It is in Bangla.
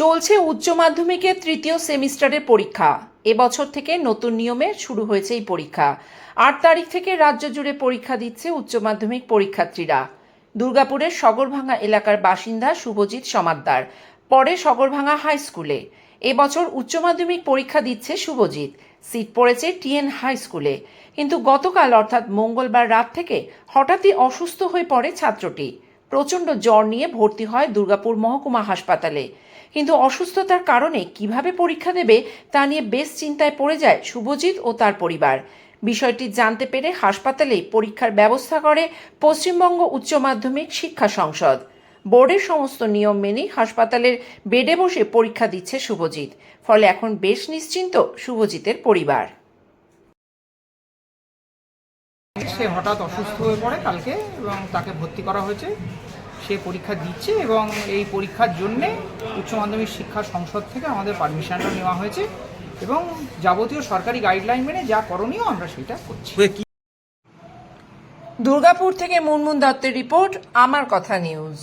চলছে উচ্চ মাধ্যমিকের তৃতীয় সেমিস্টারের পরীক্ষা। এবছর থেকে নতুন নিয়মে শুরু হয়েছে এই পরীক্ষা। আট তারিখ থেকে রাজ্য জুড়ে পরীক্ষা দিচ্ছে উচ্চ মাধ্যমিক পরীক্ষার্থীরা। দুর্গাপুরের সগরভাঙ্গা এলাকার বাসিন্দা শুভজিৎ সমাদ্দার, পরে সগরভাঙ্গা হাই স্কুলে। এবছর উচ্চ মাধ্যমিক পরীক্ষা দিচ্ছে শুভজিৎ। সিট পড়েছে টিএন হাই স্কুলে। কিন্তু গতকাল অর্থাৎ মঙ্গলবার রাত থেকে হঠাৎই অসুস্থ হয়ে পড়ে ছাত্রটি। প্রচণ্ড জ্বর নিয়ে ভর্তি হয় দুর্গাপুর মহকুমা হাসপাতালে। কিন্তু অসুস্থতার কারণে কীভাবে পরীক্ষা দেবে তা নিয়ে বেশ চিন্তায় পড়ে যায় শুভজিৎ ও তার পরিবার। বিষয়টি জানতে পেরে হাসপাতালে পরীক্ষার ব্যবস্থা করে পশ্চিমবঙ্গ উচ্চ মাধ্যমিক শিক্ষা সংসদ। বোর্ডের সমস্ত নিয়ম মেনেই হাসপাতালের বেডে বসে পরীক্ষা দিচ্ছে শুভজিৎ। ফলে এখন বেশ নিশ্চিন্ত শুভজিতের পরিবার। সে হঠাৎ অসুস্থ হয়ে পড়ে কালকে এবং তাকে ভর্তি করা হয়েছে। সে পরীক্ষা দিচ্ছে এবং এই পরীক্ষার জন্যে উচ্চ মাধ্যমিক শিক্ষা সংসদ থেকে আমাদের পারমিশনটা নেওয়া হয়েছে এবং যাবতীয় সরকারি গাইডলাইন মেনে যা করণীয় আমরা সেটা করছি। দুর্গাপুর থেকে মুনমুন দত্তের রিপোর্ট আমার কথা নিউজ।